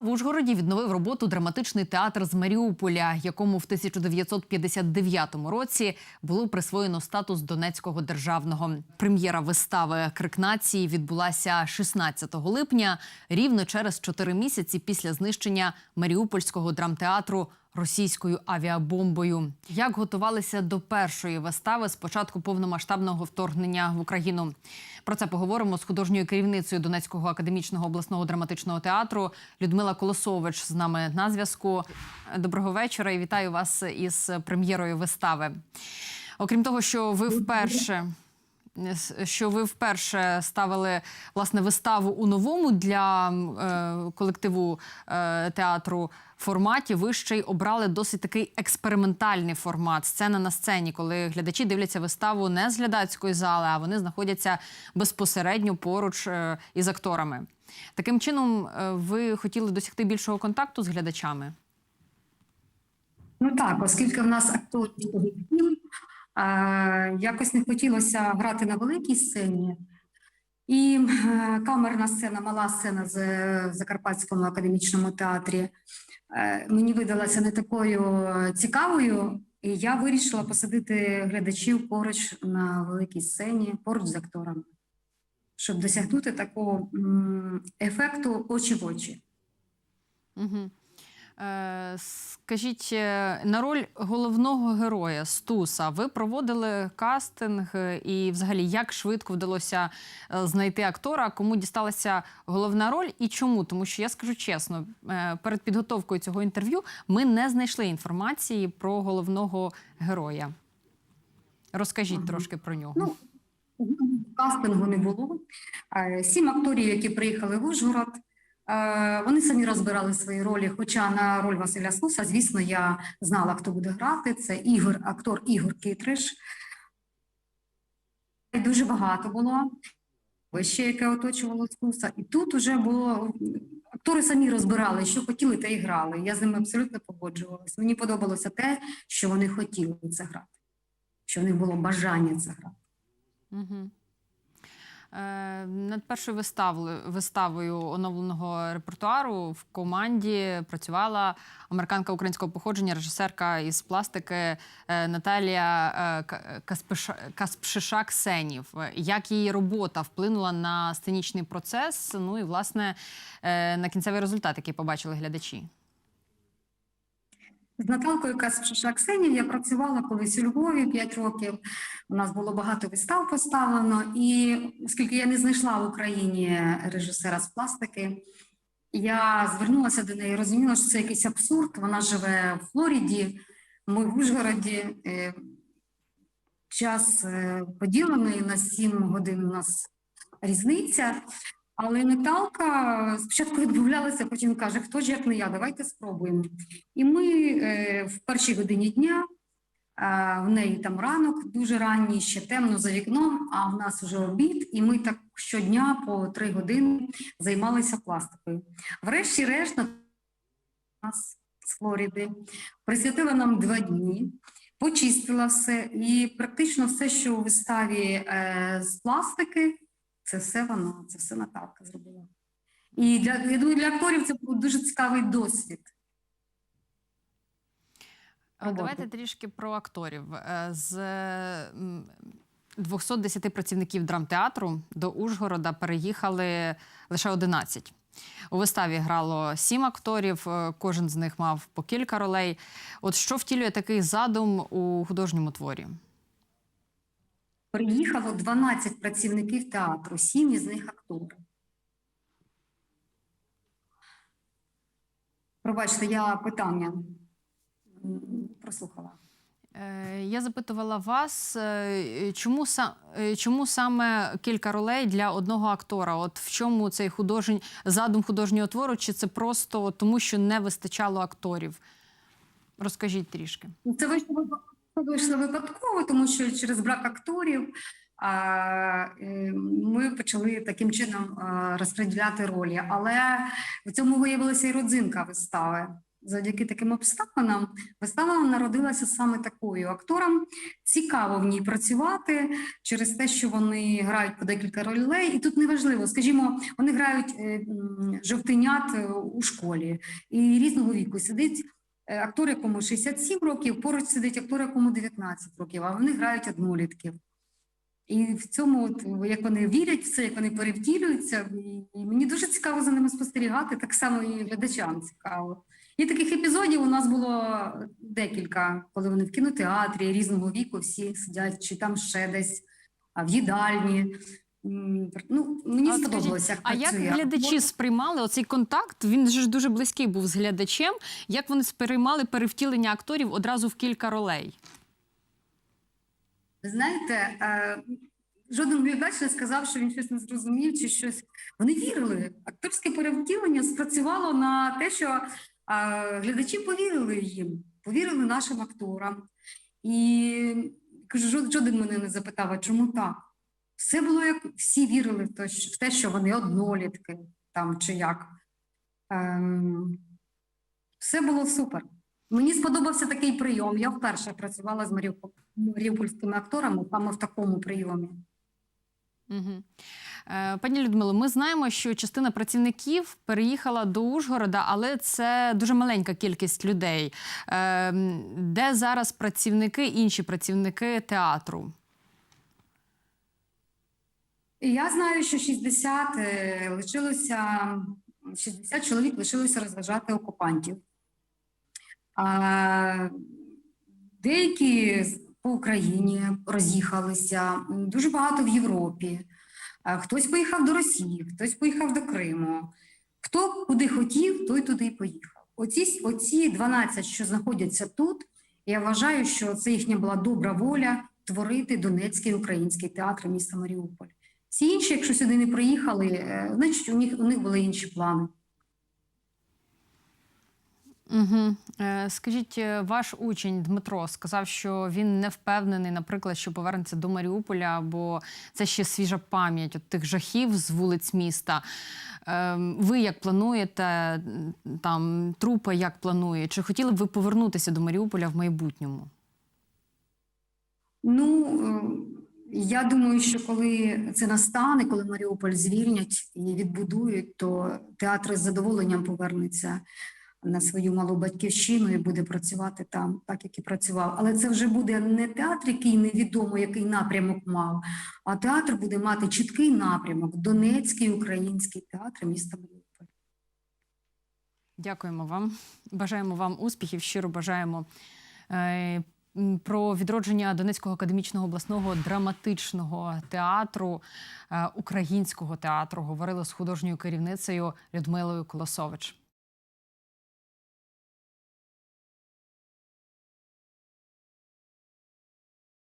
В Ужгороді відновив роботу драматичний театр з Маріуполя, якому в 1959 році було присвоєно статус Донецького державного. Прем'єра вистави Крик нації відбулася 16 липня, рівно через чотири місяці після знищення Маріупольського драмтеатру російською авіабомбою. Як готувалися до першої вистави з початку повномасштабного вторгнення в Україну? Про це поговоримо з художньою керівницею Донецького академічного обласного драматичного театру Людмила Колосович з нами на зв'язку. Доброго вечора і вітаю вас із прем'єрою вистави. Окрім того, що ви вперше. Що ви вперше ставили власне виставу у новому для е, колективу е, театру форматі? Ви ще й обрали досить такий експериментальний формат сцена на сцені, коли глядачі дивляться виставу не з глядацької зали, а вони знаходяться безпосередньо поруч е, із акторами. Таким чином, е, ви хотіли досягти більшого контакту з глядачами? Ну так, оскільки в нас акторів якось не хотілося грати на великій сцені. І камерна сцена, мала сцена з Закарпатському академічному театрі е, мені видалася не такою цікавою, і я вирішила посадити глядачів поруч на великій сцені, поруч з акторами, щоб досягнути такого ефекту очі в очі. Угу. Скажіть, е, на роль головного героя Стуса ви проводили кастинг е, і, взагалі, як швидко вдалося е, знайти актора, кому дісталася головна роль і чому? Тому що я скажу чесно, перед підготовкою цього інтерв'ю ми не знайшли інформації про головного героя. Розкажіть Ага. трошки про нього. Ну, Кастингу не було. Сім акторів, які приїхали в Ужгород, вони самі розбирали свої ролі. Хоча на роль Василя Суса, звісно, я знала, хто буде грати. Це Ігор, актор Ігор Китриш. Дуже багато було. Ще яке оточувало Суса. І тут уже було. Актори самі розбирали, що хотіли, те і грали. Я з ними абсолютно погоджувалася. Мені подобалося те, що вони хотіли це грати, що в них було бажання це грати. Угу. Е, над першою виставою, виставою оновленого репертуару в команді працювала американка українського походження, режисерка із пластики е, Наталія е, Ка- Каспиша- Каспшиша Ксенів. Як її робота вплинула на сценічний процес? Ну і власне на кінцевий результат, який побачили глядачі. З Наталкою Каспшиша Ксенів я працювала колись у Львові 5 років. У нас було багато вистав поставлено, і оскільки я не знайшла в Україні режисера з пластики, я звернулася до неї, розуміла, що це якийсь абсурд. Вона живе в Флориді, ми в Ужгороді. Е, Час е, поділений на 7 годин у нас різниця. Але Наталка спочатку відмовлялася, потім каже: хто ж як не я, давайте спробуємо. І ми е, в першій годині дня, е, в неї там ранок дуже ранній, ще темно за вікном, а в нас вже обід, і ми так щодня по три години займалися пластикою. Врешті-решт, на нас з Флориди присвятила нам два дні, почистила все, і практично все, що у виставі е, з пластики, це все вона, це все Наталка зробила. І для, я думаю, для акторів це був дуже цікавий досвід. Давайте трішки про акторів. Е, З м, 210 працівників драмтеатру до Ужгорода переїхали лише 11. У виставі грало сім акторів, е, кожен з них мав по кілька ролей. От що втілює такий задум у художньому творі? Приїхало 12 працівників театру, сім із них актори. Пробачте, я питання прослухала. Е, Я запитувала вас, е, чому, е, чому саме кілька ролей для одного актора? От в чому цей художній задум художнього твору? Чи це просто тому, що не вистачало акторів? Розкажіть трішки. Ну, Це вийшло, випа- це вийшло випадково, тому що через брак акторів а, е, ми почали таким чином а, розподіляти ролі. Але в цьому виявилася і родзинка вистави. завдяки таким обставинам вистава народилася саме такою. Акторам цікаво в ній працювати через те, що вони грають по декілька ролей, і тут неважливо, скажімо, вони грають е, жовтенят е, у школі і різного віку сидить. Актор, якому 67 років, поруч сидить актор, якому 19 років, а вони грають однолітків. І в цьому, от, як вони вірять в це, як вони перевтілюються, і мені дуже цікаво за ними спостерігати, так само і глядачам цікаво. І таких епізодів у нас було декілька, коли вони в кінотеатрі різного віку всі сидять, чи там ще десь, а в їдальні. Ну, мені А сподобалося, як А як працює. глядачі сприймали оцей контакт? Він же ж дуже близький був з глядачем. Як вони сприймали перевтілення акторів одразу в кілька ролей? Ви знаєте, е, жоден глядач не сказав, що він щось не зрозумів чи щось. Вони вірили. Акторське перевтілення спрацювало на те, що е, глядачі повірили їм, повірили нашим акторам. І кажу, жоден мене не запитав, а чому так? Все було як всі вірили в те, що- в те, що вони однолітки там чи як. Ем, все було супер. Мені сподобався такий прийом. Я вперше працювала з маріупольськими акторами саме в такому прийомі. Угу. Пані Людмило, ми знаємо, що частина працівників переїхала до Ужгорода, але це дуже маленька кількість людей. Е, де зараз працівники, інші працівники театру? І я знаю, що 60 е, лишилося 60 чоловік лишилося розважати окупантів. А, деякі по Україні роз'їхалися, дуже багато в Європі. Хтось поїхав до Росії, хтось поїхав до Криму. Хто куди хотів, той туди й поїхав. Оці, оці 12, що знаходяться тут, я вважаю, що це їхня була добра воля творити Донецький український театр міста Маріуполь. Всі інші, якщо сюди не приїхали, е, значить у них, у них були інші плани. Угу. Скажіть, е, ваш учень Дмитро сказав, що він не впевнений, наприклад, що повернеться до Маріуполя, бо це ще свіжа пам'ять от тих жахів з вулиць міста. Е, ви як плануєте там трупа як планує? Чи хотіли б ви повернутися до Маріуполя в майбутньому? Ну, я думаю, що коли це настане, коли Маріуполь звільнять і відбудують, то театр з задоволенням повернеться на свою малу батьківщину і буде працювати там, так як і працював. Але це вже буде не театр, який невідомо який напрямок мав, а театр буде мати чіткий напрямок Донецький український театр міста Маріуполь. Дякуємо вам. Бажаємо вам успіхів. Щиро бажаємо. Про відродження Донецького академічного обласного драматичного театру, е, українського театру говорили з художньою керівницею Людмилою Колосович.